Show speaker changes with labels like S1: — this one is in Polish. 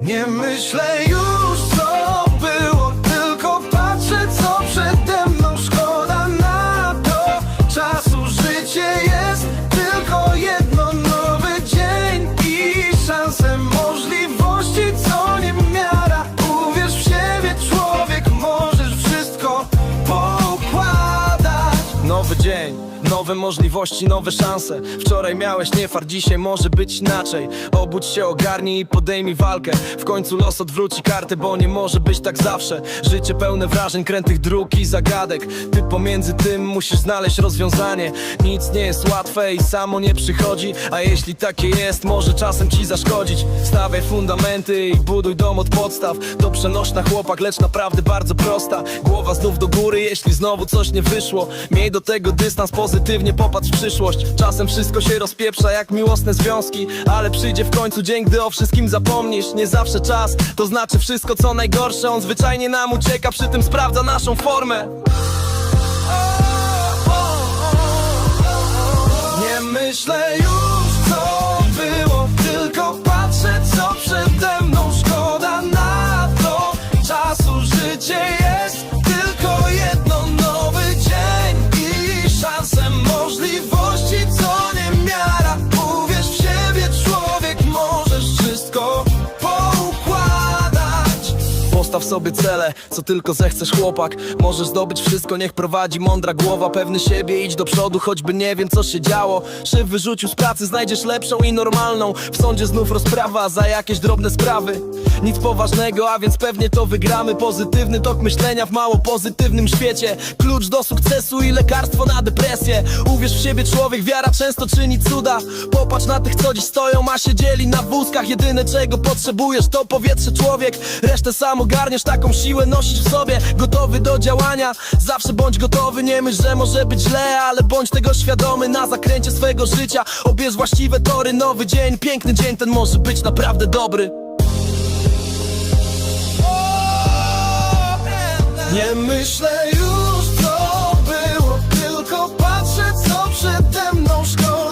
S1: Nie myślę już. Nowe możliwości, nowe szanse. Wczoraj miałeś niefar, dzisiaj może być inaczej. Obudź się, ogarnij i podejmij walkę. W końcu los odwróci kartę, bo nie może być tak zawsze. Życie pełne wrażeń, krętych dróg i zagadek. Ty pomiędzy tym musisz znaleźć rozwiązanie. Nic nie jest łatwe i samo nie przychodzi. A jeśli takie jest, może czasem ci zaszkodzić. Stawiaj fundamenty i buduj dom od podstaw. To przenośna chłopak, lecz naprawdę bardzo prosta. Głowa znów do góry, jeśli znowu coś nie wyszło. Miej do tego dystans, pozytywnie popatrz w przyszłość. Czasem wszystko się rozpieprza jak miłosne związki Ale przyjdzie w końcu dzień, gdy o wszystkim zapomnisz. Nie zawsze czas, to znaczy wszystko co najgorsze. On zwyczajnie nam ucieka, przy tym sprawdza naszą formę. Nie myślę już sobie cele, co tylko zechcesz chłopak. Możesz zdobyć wszystko, niech prowadzi mądra głowa. Pewny siebie, idź do przodu, choćby nie wiem co się działo. Szyf wyrzucił z pracy, znajdziesz lepszą i normalną. W sądzie znów rozprawa za jakieś drobne sprawy Nic poważnego, a więc pewnie to wygramy. Pozytywny tok myślenia w mało pozytywnym świecie. Klucz do sukcesu i lekarstwo na depresję. Uwierz w siebie człowiek, wiara często czyni cuda. Popatrz na tych co dziś stoją, a siedzieli na wózkach. Jedyne czego potrzebujesz to powietrze człowiek. Resztę sam ogarniesz, taką siłę nosisz w sobie. Gotowy do działania, zawsze bądź gotowy. Nie myśl, że może być źle, ale bądź tego świadomy. Na zakręcie swego życia, obierz właściwe tory. Nowy dzień, piękny dzień, ten może być naprawdę dobry Nie myślę już co było Tylko patrzę co przede mną szkoda